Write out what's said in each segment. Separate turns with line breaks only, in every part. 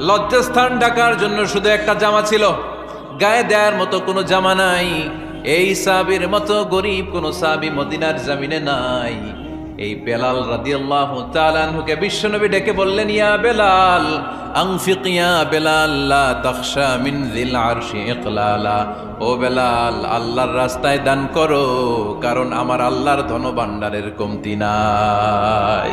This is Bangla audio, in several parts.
লজ্জাস্থান ঢাকার জন্য শুধু একটা জামা ছিল। গায়ে দেয়ার মতো কোনো জামা নাই। এই সাবির মতো গরিব কোনো সাবি মদিনার জামিনে নাই। এই বেলাল রাদিয়াল্লাহু তাআলা আনহুকে বিশ্বনবী ডেকে বললেন, ইয়া বেলাল, আনফিক বেলাল, লা মিন যিল আরশি ইকলালা। ও বেলাল, আল্লাহর রাস্তায় দান করো, কারণ আমার আল্লাহর ধনভাণ্ডারের কমতি নাই।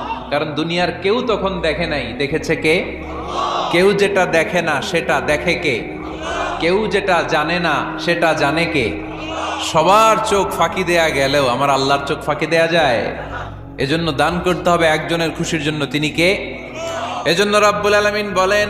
কারণ দুনিয়ার কেউ তখন দেখে নাই। দেখেছে কে? কেউ যেটা দেখে না, সেটা দেখে কে? কেউ যেটা জানে না, সেটা জানে কে? সবার চোখ ফাঁকি দেয়া গেলেও আমার আল্লাহর চোখ ফাঁকি দেয়া যায়। এজন্য দান করতে হবে একজনের খুশির জন্য। তিনি কে? এজন্য রাব্বুল আলামিন বলেন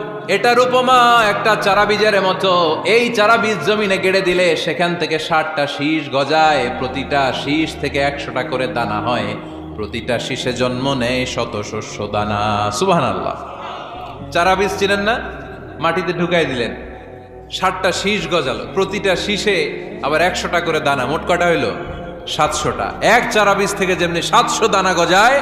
এটার উপমা একটা চারা বীজের মতো। এই চারা বীজ জমিনে গেড়ে দিলে সেখান থেকে ষাটটা শীষ গজায়, প্রতিটা শীষ থেকে একশোটা করে দানা হয়। প্রতিটা শীষে জন্ম নেয় শত শস্য দানা। সুবাহান আল্লাহ চারা বীজ ছিলেন না? মাটিতে ঢুকাই দিলেন। ষাটটা শীষ গজালো। প্রতিটা শীষে আবার একশোটা করে দানা। মোট কটা হইল? সাতশোটা। এক চারা বীজ থেকে যেমনি সাতশো দানা গজায়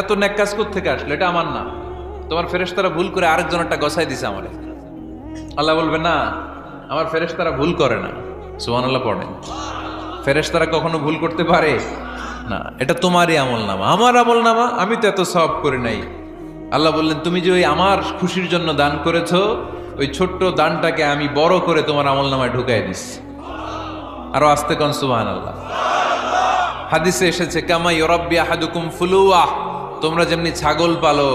এত নেক কাজ থেকে আসলো? এটা আমার না। তোমার ফেরেশতারা ভুল করে আরেকজন একটা গসাই দিছে আমারে। আল্লাহ বলবে, না, আমার ফেরেশতারা ভুল করে না। সুমান আল্লাহ পড়েন। ফেরেশতারা কখনো ভুল করতে পারে? না, এটা তোমারই আমল নামা। আমার আমল নামা, আমি তো এত সব করি নাই। আল্লাহ বললেন, তুমি যে ওই আমার খুশির জন্য দান করেছ, ওই ছোট্ট দানটাকে আমি বড় করে তোমার আমল নামায় ঢুকাই দিচ্ছি আরও আসতে কন সুবাহান আল্লাহ হাদিসে এসেছে কামাই ইউরাব্বি আহাদুকুম ফুলুয়া। তোমরা যেমনি ছাগল পালো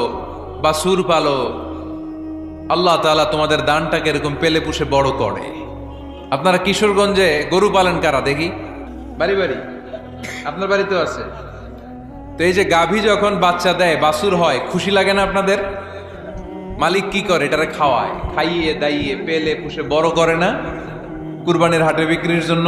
বা সুর পালো, আল্লাহ তাআলা তোমাদের দানটাকে এরকম পেলে পুষে বড় করে। আপনারা কিশোরগঞ্জে গরু পালেন কারা দেখি? বাড়ি বাড়ি। আপনার বাড়িতেও আছে? তো এই যে গাভী যখন বাচ্চা দেয় বাসুর হয়, খুশি লাগে না আপনাদের? মালিক কি করে? এটারে খাওয়ায়, খাইয়ে, দাইয়ে, পেলে, পুষে বড় করে না? কুরবানির হাটে বিক্রির জন্য?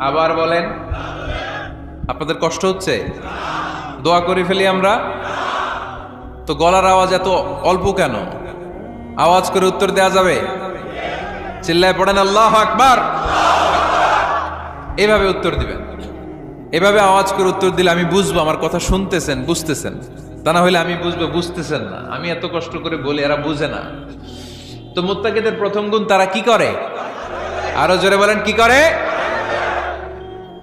আবার বলেন, আপনাদের কষ্ট হচ্ছে? দোয়া করে ফেলি আমরা। তো গলার আওয়াজ এত অল্প কেন? আওয়াজ করে উত্তর দেওয়া যাবে? চিল্লায় পড়েন, আল্লাহ আকবার। এভাবে উত্তর দিবেন। এভাবে আওয়াজ করে উত্তর দিলে আমি বুঝব, আমার কথা শুনতেছেন, বুঝতেছেন। তা না হলে আমি বুঝব, বুঝতেছেন না। আমি এত কষ্ট করে বলি, এরা বুঝে না। তো মোত্তাকিদের প্রথম গুণ তারা কি করে? আরও জোরে বলেন, কি করে?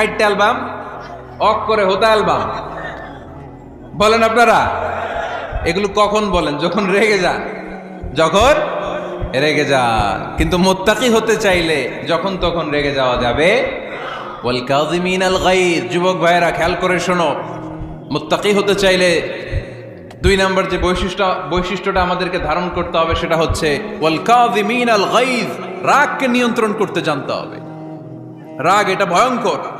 কাইটটা অ্যালবাম, অক করে হোতা অ্যালবাম। বলেন আপনারা, এগুলো কখন বলেন? যখন রেগে যান। যখন রেগে যান। কিন্তু মোত্তাকি হতে চাইলে যখন তখন রেগে যাওয়া যাবে। যুবক ভাইয়েরা খেয়াল করে শোনো। মোত্তাকি হতে চাইলে দুই নম্বর যে বৈশিষ্ট্য, বৈশিষ্ট্যটা আমাদেরকে ধারণ করতে হবে সেটা হচ্ছে রাগকে নিয়ন্ত্রণ করতে জানতে হবে। রাগ এটা ভয়ঙ্কর।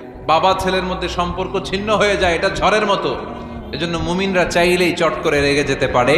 বাবা ছেলের মধ্যে সম্পর্ক ছিন্ন হয়ে যায়, এটা ঝড়ের মতো। এজন্য মুমিনরা চাইলেই চট করে রেগে যেতে পারে।